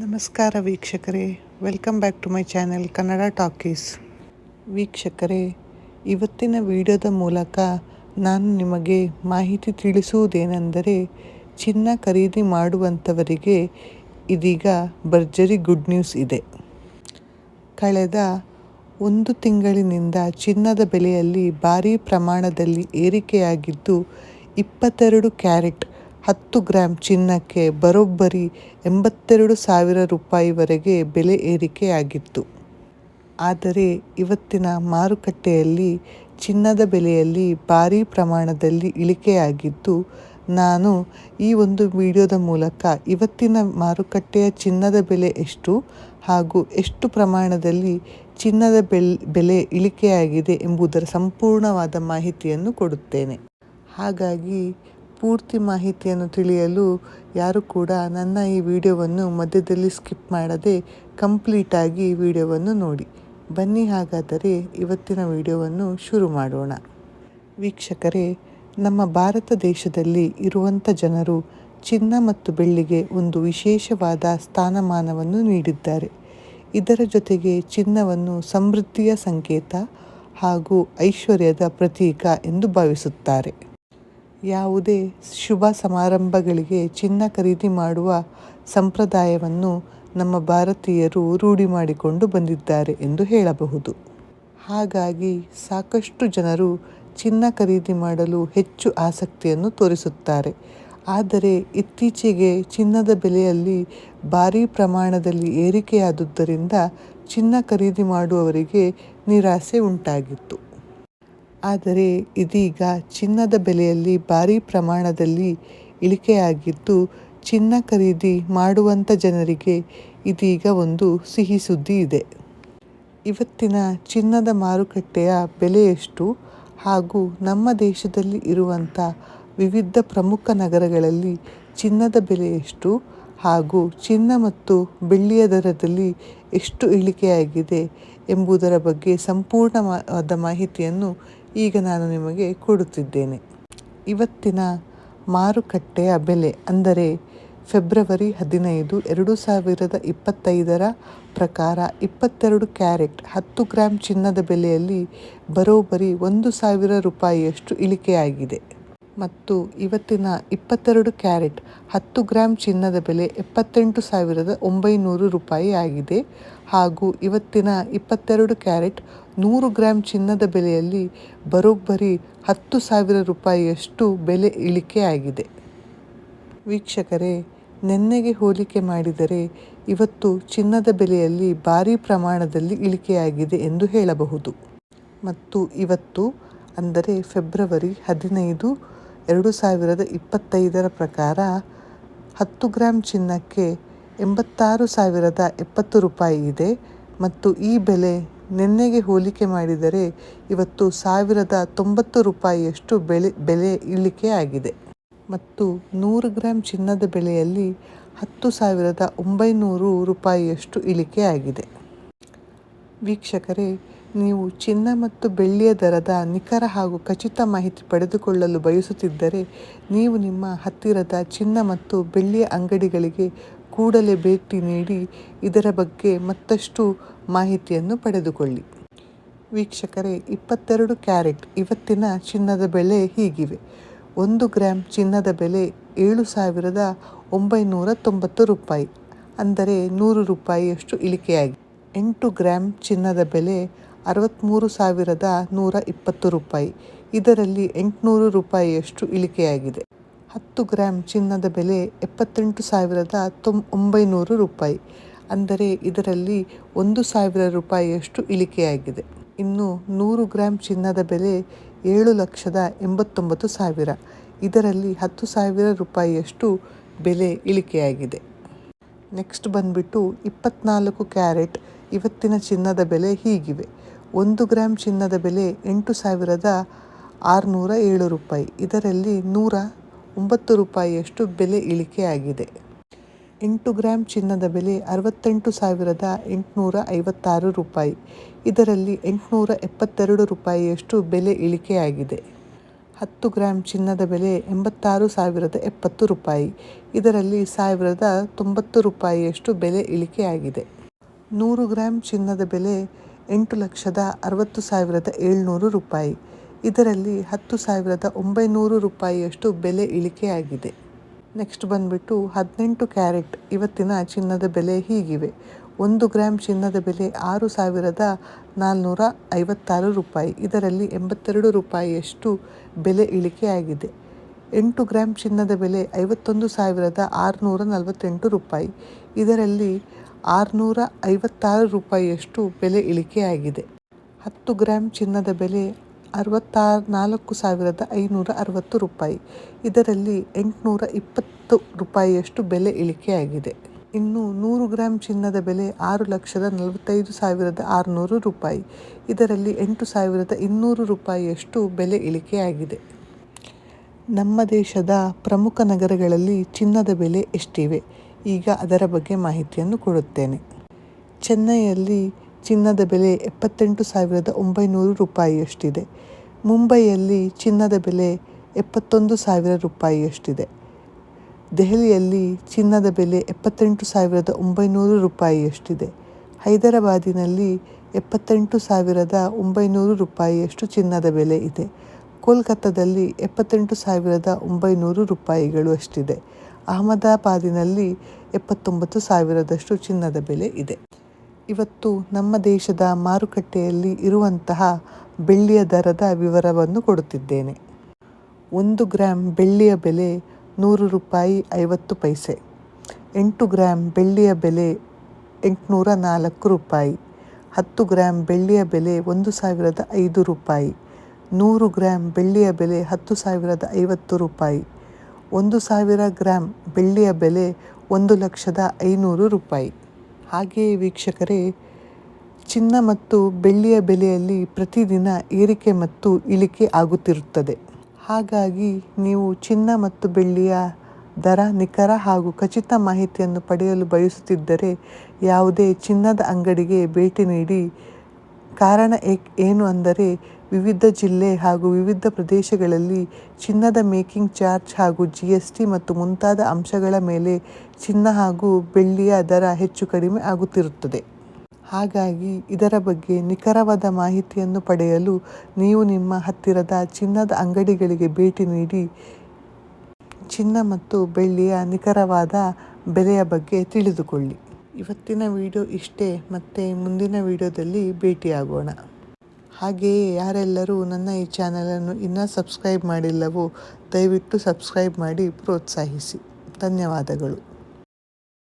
ನಮಸ್ಕಾರ ವೀಕ್ಷಕರೇ welcome back to my channel Kannada talkies ವೀಕ್ಷಕರೇ, ಇವತ್ತಿನ ವಿಡಿಯೋದ ಮೂಲಕ ನಾನು ನಿಮಗೆ ಮಾಹಿತಿ ತಿಳಿಸುವುದೇನೆಂದರೆ, ಚಿನ್ನ ಖರೀದಿ ಮಾಡುವಂಥವರಿಗೆ ಇದೀಗ ಭರ್ಜರಿ ಗುಡ್ ನ್ಯೂಸ್ ಇದೆ. ಕಳೆದ ಒಂದು ತಿಂಗಳಿನಿಂದ ಚಿನ್ನದ ಬೆಲೆಯಲ್ಲಿ ಭಾರೀ ಪ್ರಮಾಣದಲ್ಲಿ ಏರಿಕೆಯಾಗಿದ್ದು, ಇಪ್ಪತ್ತೆರಡು ಕ್ಯಾರೆಟ್ ಹತ್ತು ಗ್ರಾಂ ಚಿನ್ನಕ್ಕೆ ಬರೋಬ್ಬರಿ ಎಂಬತ್ತೆರಡು ಸಾವಿರ ರೂಪಾಯಿವರೆಗೆ ಬೆಲೆ ಏರಿಕೆಯಾಗಿತ್ತು. ಆದರೆ ಇವತ್ತಿನ ಮಾರುಕಟ್ಟೆಯಲ್ಲಿ ಚಿನ್ನದ ಬೆಲೆಯಲ್ಲಿ ಭಾರೀ ಪ್ರಮಾಣದಲ್ಲಿ ಇಳಿಕೆಯಾಗಿದ್ದು, ನಾನು ಈ ಒಂದು ವಿಡಿಯೋದ ಮೂಲಕ ಇವತ್ತಿನ ಮಾರುಕಟ್ಟೆಯ ಚಿನ್ನದ ಬೆಲೆ ಎಷ್ಟು ಹಾಗೂ ಎಷ್ಟು ಪ್ರಮಾಣದಲ್ಲಿ ಚಿನ್ನದ ಬೆಲ್, ಬೆಲೆ ಇಳಿಕೆಯಾಗಿದೆ ಎಂಬುದರ ಸಂಪೂರ್ಣವಾದ ಮಾಹಿತಿಯನ್ನು ಕೊಡುತ್ತೇನೆ. ಹಾಗಾಗಿ ಪೂರ್ತಿ ಮಾಹಿತಿಯನ್ನು ತಿಳಿಯಲು ಯಾರು ಕೂಡ ನನ್ನ ಈ ವಿಡಿಯೋವನ್ನು ಮಧ್ಯದಲ್ಲಿ ಸ್ಕಿಪ್ ಮಾಡದೆ ಕಂಪ್ಲೀಟಾಗಿ ವಿಡಿಯೋವನ್ನು ನೋಡಿ. ಬನ್ನಿ ಹಾಗಾದರೆ ಇವತ್ತಿನ ವಿಡಿಯೋವನ್ನು ಶುರು ಮಾಡೋಣ. ವೀಕ್ಷಕರೇ, ನಮ್ಮ ಭಾರತ ದೇಶದಲ್ಲಿ ಇರುವಂಥ ಜನರು ಚಿನ್ನ ಮತ್ತು ಬೆಳ್ಳಿಗೆ ಒಂದು ವಿಶೇಷವಾದ ಸ್ಥಾನಮಾನವನ್ನು ನೀಡಿದ್ದಾರೆ. ಇದರ ಜೊತೆಗೆ ಚಿನ್ನವನ್ನು ಸಮೃದ್ಧಿಯ ಸಂಕೇತ ಹಾಗೂ ಐಶ್ವರ್ಯದ ಪ್ರತೀಕ ಎಂದು ಭಾವಿಸುತ್ತಾರೆ. ಯಾವುದೇ ಶುಭ ಸಮಾರಂಭಗಳಿಗೆ ಚಿನ್ನ ಖರೀದಿ ಮಾಡುವ ಸಂಪ್ರದಾಯವನ್ನು ನಮ್ಮ ಭಾರತೀಯರು ರೂಢಿ ಮಾಡಿಕೊಂಡು ಬಂದಿದ್ದಾರೆ ಎಂದು ಹೇಳಬಹುದು. ಹಾಗಾಗಿ ಸಾಕಷ್ಟು ಜನರು ಚಿನ್ನ ಖರೀದಿ ಮಾಡಲು ಹೆಚ್ಚು ಆಸಕ್ತಿಯನ್ನು ತೋರಿಸುತ್ತಾರೆ. ಆದರೆ ಇತ್ತೀಚೆಗೆ ಚಿನ್ನದ ಬೆಲೆಯಲ್ಲಿ ಭಾರೀ ಪ್ರಮಾಣದಲ್ಲಿ ಏರಿಕೆಯಾದುದರಿಂದ ಚಿನ್ನ ಖರೀದಿ ಮಾಡುವವರಿಗೆ ನಿರಾಸೆ ಉಂಟಾಗಿತ್ತು. ಆದರೆ ಇದೀಗ ಚಿನ್ನದ ಬೆಲೆಯಲ್ಲಿ ಭಾರೀ ಪ್ರಮಾಣದಲ್ಲಿ ಇಳಿಕೆಯಾಗಿದ್ದು, ಚಿನ್ನ ಖರೀದಿ ಮಾಡುವಂಥ ಜನರಿಗೆ ಇದೀಗ ಒಂದು ಸಿಹಿ ಸುದ್ದಿ ಇದೆ. ಇವತ್ತಿನ ಚಿನ್ನದ ಮಾರುಕಟ್ಟೆಯ ಬೆಲೆ ಎಷ್ಟು ಹಾಗೂ ನಮ್ಮ ದೇಶದಲ್ಲಿ ಇರುವಂಥ ವಿವಿಧ ಪ್ರಮುಖ ನಗರಗಳಲ್ಲಿ ಚಿನ್ನದ ಬೆಲೆ ಎಷ್ಟು ಹಾಗೂ ಚಿನ್ನ ಮತ್ತು ಬೆಳ್ಳಿಯ ದರದಲ್ಲಿ ಎಷ್ಟು ಇಳಿಕೆಯಾಗಿದೆ ಎಂಬುದರ ಬಗ್ಗೆ ಸಂಪೂರ್ಣವಾದ ಮಾಹಿತಿಯನ್ನು ಈಗ ನಾನು ನಿಮಗೆ ಕೊಡುತ್ತಿದ್ದೇನೆ. ಇವತ್ತಿನ ಮಾರುಕಟ್ಟೆಯ ಬೆಲೆ ಅಂದರೆ ಫೆಬ್ರವರಿ ಹದಿನೈದು, ಎರಡು ಸಾವಿರದ ಇಪ್ಪತ್ತೈದರ ಪ್ರಕಾರ ಇಪ್ಪತ್ತೆರಡು ಕ್ಯಾರೆಟ್ ಹತ್ತು ಗ್ರಾಂ ಚಿನ್ನದ ಬೆಲೆಯಲ್ಲಿ ಬರೋಬ್ಬರಿ ಒಂದು ಸಾವಿರ ರೂಪಾಯಿಯಷ್ಟು ಇಳಿಕೆಯಾಗಿದೆ. ಮತ್ತು ಇವತ್ತಿನ ಇಪ್ಪತ್ತೆರಡು ಕ್ಯಾರೆಟ್ ಹತ್ತು ಗ್ರಾಂ ಚಿನ್ನದ ಬೆಲೆ ಎಪ್ಪತ್ತೆಂಟು ಸಾವಿರದ ಒಂಬೈನೂರು ರೂಪಾಯಿ ಆಗಿದೆ. ಹಾಗೂ ಇವತ್ತಿನ ಇಪ್ಪತ್ತೆರಡು ಕ್ಯಾರೆಟ್ ನೂರು ಗ್ರಾಂ ಚಿನ್ನದ ಬೆಲೆಯಲ್ಲಿ ಬರೋಬ್ಬರಿ ಹತ್ತು ಸಾವಿರ ರೂಪಾಯಿಯಷ್ಟು ಬೆಲೆ ಇಳಿಕೆಯಾಗಿದೆ ವೀಕ್ಷಕರೇ, ನೆನ್ನೆಗೆ ಹೋಲಿಕೆ ಮಾಡಿದರೆ ಇವತ್ತು ಚಿನ್ನದ ಬೆಲೆಯಲ್ಲಿ ಭಾರೀ ಪ್ರಮಾಣದಲ್ಲಿ ಇಳಿಕೆಯಾಗಿದೆ ಎಂದು ಹೇಳಬಹುದು. ಮತ್ತು ಇವತ್ತು, ಅಂದರೆ ಫೆಬ್ರವರಿ ಹದಿನೈದು ಎರಡು ಸಾವಿರದ ಇಪ್ಪತ್ತೈದರ ಪ್ರಕಾರ ಹತ್ತು ಗ್ರಾಂ ಚಿನ್ನಕ್ಕೆ ಎಂಬತ್ತಾರು ಸಾವಿರದ ಎಪ್ಪತ್ತು ರೂಪಾಯಿ ಇದೆ ಮತ್ತು ಈ ಬೆಲೆ ನಿನ್ನೆಗೆ ಹೋಲಿಕೆ ಮಾಡಿದರೆ ಇವತ್ತು ಸಾವಿರದ ತೊಂಬತ್ತು ರೂಪಾಯಿಯಷ್ಟು ಬೆಲೆ ಬೆಲೆ ಇಳಿಕೆ ಆಗಿದೆ ಮತ್ತು ನೂರು ಗ್ರಾಂ ಚಿನ್ನದ ಬೆಲೆಯಲ್ಲಿ ಹತ್ತು ಸಾವಿರದ ಒಂಬೈನೂರು ರೂಪಾಯಿಯಷ್ಟು ಇಳಿಕೆ ಆಗಿದೆ ವೀಕ್ಷಕರೇ ನೀವು ಚಿನ್ನ ಮತ್ತು ಬೆಳ್ಳಿಯ ದರದ ನಿಖರ ಹಾಗೂ ಖಚಿತ ಮಾಹಿತಿ ಪಡೆದುಕೊಳ್ಳಲು ಬಯಸುತ್ತಿದ್ದರೆ, ನೀವು ನಿಮ್ಮ ಹತ್ತಿರದ ಚಿನ್ನ ಮತ್ತು ಬೆಳ್ಳಿಯ ಅಂಗಡಿಗಳಿಗೆ ಕೂಡಲೇ ಭೇಟಿ ನೀಡಿ, ಇದರ ಬಗ್ಗೆ ಮತ್ತಷ್ಟು ಮಾಹಿತಿಯನ್ನು ಪಡೆದುಕೊಳ್ಳಿ. ವೀಕ್ಷಕರೇ, ಇಪ್ಪತ್ತೆರಡು ಕ್ಯಾರೆಟ್ ಇವತ್ತಿನ ಚಿನ್ನದ ಬೆಲೆ ಹೀಗಿವೆ. ಒಂದು ಗ್ರಾಮ್ ಚಿನ್ನದ ಬೆಲೆ ಏಳು ಸಾವಿರದ ಒಂಬೈನೂರ ತೊಂಬತ್ತು ರೂಪಾಯಿ, ಅಂದರೆ ನೂರು ರೂಪಾಯಿಯಷ್ಟು ಇಳಿಕೆಯಾಗಿದೆ. ಎಂಟು ಗ್ರಾಮ್ ಚಿನ್ನದ ಬೆಲೆ ಅರವತ್ತ್ಮೂರು ಸಾವಿರದ ನೂರ ಇಪ್ಪತ್ತು ರೂಪಾಯಿ. ಇದರಲ್ಲಿ ಎಂಟುನೂರು ರೂಪಾಯಿಯಷ್ಟು ಇಳಿಕೆಯಾಗಿದೆ. ಹತ್ತು ಗ್ರಾಂ ಚಿನ್ನದ ಬೆಲೆ ಎಪ್ಪತ್ತೆಂಟು ಸಾವಿರದ ತೊಂ ಒಂಬೈನೂರು ರೂಪಾಯಿ. ಅಂದರೆ ಇದರಲ್ಲಿ ಒಂದು ಸಾವಿರ ರೂಪಾಯಿಯಷ್ಟು ಇಳಿಕೆಯಾಗಿದೆ. ಇನ್ನು ನೂರು ಗ್ರಾಂ ಚಿನ್ನದ ಬೆಲೆ ಏಳು ಲಕ್ಷದ ಎಂಬತ್ತೊಂಬತ್ತು ಸಾವಿರ. ಇದರಲ್ಲಿ ಹತ್ತು ಸಾವಿರ ರೂಪಾಯಿಯಷ್ಟು ಬೆಲೆ ಇಳಿಕೆಯಾಗಿದೆ. ನೆಕ್ಸ್ಟ್ ಬಂದುಬಿಟ್ಟು ಇಪ್ಪತ್ನಾಲ್ಕು ಕ್ಯಾರೆಟ್ ಇವತ್ತಿನ ಚಿನ್ನದ ಬೆಲೆ ಹೀಗಿವೆ. ಒಂದು ಗ್ರಾಮ್ ಚಿನ್ನದ ಬೆಲೆ ಎಂಟು ಸಾವಿರದ ಆರುನೂರ ಏಳು ರೂಪಾಯಿ. ಇದರಲ್ಲಿ ನೂರ ಒಂಬತ್ತು ರೂಪಾಯಿಯಷ್ಟು ಬೆಲೆ ಇಳಿಕೆಯಾಗಿದೆ ಎಂಟು ಗ್ರಾಮ್ ಚಿನ್ನದ ಬೆಲೆ ಅರವತ್ತೆಂಟು ಸಾವಿರದ ಎಂಟುನೂರ ಐವತ್ತಾರು ರೂಪಾಯಿ. ಇದರಲ್ಲಿ ಎಂಟುನೂರ ಎಪ್ಪತ್ತೆರಡು ರೂಪಾಯಿಯಷ್ಟು ಬೆಲೆ ಇಳಿಕೆಯಾಗಿದೆ ಹತ್ತು ಗ್ರಾಂ ಚಿನ್ನದ ಬೆಲೆ ಎಂಬತ್ತಾರು ಸಾವಿರದ ಎಪ್ಪತ್ತು ರೂಪಾಯಿ. ಇದರಲ್ಲಿ ಸಾವಿರದ ತೊಂಬತ್ತು ರೂಪಾಯಿಯಷ್ಟು ಬೆಲೆ ಇಳಿಕೆಯಾಗಿದೆ ನೂರು ಗ್ರಾಂ ಚಿನ್ನದ ಬೆಲೆ ಎಂಟು ಲಕ್ಷದ ಅರವತ್ತು ಸಾವಿರದ ಏಳ್ನೂರು ರೂಪಾಯಿ. ಇದರಲ್ಲಿ ಹತ್ತು ಸಾವಿರದ ಒಂಬೈನೂರು ರೂಪಾಯಿಯಷ್ಟು ಬೆಲೆ ಇಳಿಕೆಯಾಗಿದೆ ನೆಕ್ಸ್ಟ್ ಬಂದ್ಬಿಟ್ಟು ಹದಿನೆಂಟು ಕ್ಯಾರೆಟ್. ಇವತ್ತಿನ ಚಿನ್ನದ ಬೆಲೆ ಹೀಗಿವೆ. ಒಂದು ಗ್ರಾಂ ಚಿನ್ನದ ಬೆಲೆ ಆರು ಸಾವಿರದ ನಾಲ್ನೂರ ಐವತ್ತಾರು ರೂಪಾಯಿ. ಇದರಲ್ಲಿ ಎಂಬತ್ತೆರಡು ರೂಪಾಯಿಯಷ್ಟು ಬೆಲೆ ಇಳಿಕೆಯಾಗಿದೆ. ಎಂಟು ಗ್ರಾಂ ಚಿನ್ನದ ಬೆಲೆ ಐವತ್ತೊಂದು ಸಾವಿರದ ಆರುನೂರ ನಲವತ್ತೆಂಟು ರೂಪಾಯಿ. ಇದರಲ್ಲಿ ಆರುನೂರ ಐವತ್ತಾರು ರೂಪಾಯಿಯಷ್ಟು ಬೆಲೆ ಇಳಿಕೆಯಾಗಿದೆ. ಹತ್ತು ಗ್ರಾಂ ಚಿನ್ನದ ಬೆಲೆ ಅರವತ್ತಾರು ನಾಲ್ಕು ಸಾವಿರದ ಐನೂರ ಅರವತ್ತು ರೂಪಾಯಿ. ಇದರಲ್ಲಿ ಎಂಟುನೂರ ಇಪ್ಪತ್ತು ರೂಪಾಯಿಯಷ್ಟು ಬೆಲೆ ಇಳಿಕೆಯಾಗಿದೆ. ಇನ್ನು ನೂರು ಗ್ರಾಂ ಚಿನ್ನದ ಬೆಲೆ ಆರು ಲಕ್ಷದ ನಲವತ್ತೈದು ಸಾವಿರದ ಆರುನೂರು ರೂಪಾಯಿ. ಇದರಲ್ಲಿ ಎಂಟು ಸಾವಿರದ ಇನ್ನೂರು ರೂಪಾಯಿಯಷ್ಟು ಬೆಲೆ ಇಳಿಕೆಯಾಗಿದೆ. ನಮ್ಮ ದೇಶದ ಪ್ರಮುಖ ನಗರಗಳಲ್ಲಿ ಚಿನ್ನದ ಬೆಲೆ ಎಷ್ಟಿವೆ? ಈಗ ಅದರ ಬಗ್ಗೆ ಮಾಹಿತಿಯನ್ನು ಕೊಡುತ್ತೇನೆ. ಚೆನ್ನೈಯಲ್ಲಿ ಚಿನ್ನದ ಬೆಲೆ ಎಪ್ಪತ್ತೆಂಟು ಸಾವಿರದ ಒಂಬೈನೂರು ರೂಪಾಯಿಯಷ್ಟಿದೆ. ಮುಂಬೈಯಲ್ಲಿ ಚಿನ್ನದ ಬೆಲೆ ಎಪ್ಪತ್ತೊಂದು ಸಾವಿರ ರೂಪಾಯಿಯಷ್ಟಿದೆ. ದೆಹಲಿಯಲ್ಲಿ ಚಿನ್ನದ ಬೆಲೆ ಎಪ್ಪತ್ತೆಂಟು ಸಾವಿರದ ಒಂಬೈನೂರು ರೂಪಾಯಿಯಷ್ಟಿದೆ. ಹೈದರಾಬಾದಿನಲ್ಲಿ ಎಪ್ಪತ್ತೆಂಟು ಸಾವಿರದ ಒಂಬೈನೂರು ರೂಪಾಯಿಯಷ್ಟು ಚಿನ್ನದ ಬೆಲೆ ಇದೆ. ಕೋಲ್ಕತ್ತಾದಲ್ಲಿ ಎಪ್ಪತ್ತೆಂಟು ಸಾವಿರದ ಒಂಬೈನೂರು ರೂಪಾಯಿಗಳು ಅಷ್ಟಿದೆ. ಅಹಮದಾಬಾದಿನಲ್ಲಿ ಎಪ್ಪತ್ತೊಂಬತ್ತು ಸಾವಿರದಷ್ಟು ಚಿನ್ನದ ಬೆಲೆ ಇದೆ. ಇವತ್ತು ನಮ್ಮ ದೇಶದ ಮಾರುಕಟ್ಟೆಯಲ್ಲಿ ಇರುವಂತಹ ಬೆಳ್ಳಿಯ ದರದ ವಿವರವನ್ನು ಕೊಡುತ್ತಿದ್ದೇನೆ. ಒಂದು ಗ್ರಾಂ ಬೆಳ್ಳಿಯ ಬೆಲೆ ನೂರು ರೂಪಾಯಿ ಐವತ್ತು ಪೈಸೆ. ಎಂಟು ಗ್ರಾಮ್ ಬೆಳ್ಳಿಯ ಬೆಲೆ ಎಂಟುನೂರ ನಾಲ್ಕು ರೂಪಾಯಿ. ಹತ್ತು ಗ್ರಾಮ್ ಬೆಳ್ಳಿಯ ಬೆಲೆ ಒಂದು ಸಾವಿರದ ಐದು ರೂಪಾಯಿ. ನೂರು ಗ್ರಾಮ್ ಬೆಳ್ಳಿಯ ಬೆಲೆ ಹತ್ತು ಸಾವಿರದ ಐವತ್ತು ರೂಪಾಯಿ. ಒಂದು ಸಾವಿರ ಗ್ರಾಮ್ ಬೆಳ್ಳಿಯ ಬೆಲೆ ಒಂದು ಲಕ್ಷದ ಐನೂರು ರೂಪಾಯಿ. ಹಾಗೆಯೇ ವೀಕ್ಷಕರೇ, ಚಿನ್ನ ಮತ್ತು ಬೆಳ್ಳಿಯ ಬೆಲೆಯಲ್ಲಿ ಪ್ರತಿದಿನ ಏರಿಕೆ ಮತ್ತು ಇಳಿಕೆ ಆಗುತ್ತಿರುತ್ತದೆ. ಹಾಗಾಗಿ ನೀವು ಚಿನ್ನ ಮತ್ತು ಬೆಳ್ಳಿಯ ದರ, ನಿಖರ ಹಾಗೂ ಖಚಿತ ಮಾಹಿತಿಯನ್ನು ಪಡೆಯಲು ಬಯಸುತ್ತಿದ್ದರೆ ಯಾವುದೇ ಚಿನ್ನದ ಅಂಗಡಿಗೆ ಭೇಟಿ ನೀಡಿ. ಕಾರಣ ಏನು ಅಂದರೆ ವಿವಿಧ ಜಿಲ್ಲೆ ಹಾಗೂ ವಿವಿಧ ಪ್ರದೇಶಗಳಲ್ಲಿ ಚಿನ್ನದ ಮೇಕಿಂಗ್ ಚಾರ್ಜ್ ಹಾಗೂ ಜಿ ಎಸ್ ಟಿ ಮತ್ತು ಮುಂತಾದ ಅಂಶಗಳ ಮೇಲೆ ಚಿನ್ನ ಹಾಗೂ ಬೆಳ್ಳಿಯ ದರ ಹೆಚ್ಚು ಕಡಿಮೆ ಆಗುತ್ತಿರುತ್ತದೆ. ಹಾಗಾಗಿ ಇದರ ಬಗ್ಗೆ ನಿಖರವಾದ ಮಾಹಿತಿಯನ್ನು ಪಡೆಯಲು ನೀವು ನಿಮ್ಮ ಹತ್ತಿರದ ಚಿನ್ನದ ಅಂಗಡಿಗಳಿಗೆ ಭೇಟಿ ನೀಡಿ, ಚಿನ್ನ ಮತ್ತು ಬೆಳ್ಳಿಯ ನಿಖರವಾದ ಬೆಲೆಯ ಬಗ್ಗೆ ತಿಳಿದುಕೊಳ್ಳಿ. ಇವತ್ತಿನ ವಿಡಿಯೋ ಇಷ್ಟೇ, ಮತ್ತೆ ಮುಂದಿನ ವಿಡಿಯೋದಲ್ಲಿ ಭೇಟಿಯಾಗೋಣ. ಹಾಗೆಯೇ ಯಾರೆಲ್ಲರೂ ನನ್ನ ಈ ಚಾನಲನ್ನು ಇನ್ನೂ ಸಬ್ಸ್ಕ್ರೈಬ್ ಮಾಡಿಲ್ಲವೋ, ದಯವಿಟ್ಟು ಸಬ್ಸ್ಕ್ರೈಬ್ ಮಾಡಿ ಪ್ರೋತ್ಸಾಹಿಸಿ. ಧನ್ಯವಾದಗಳು.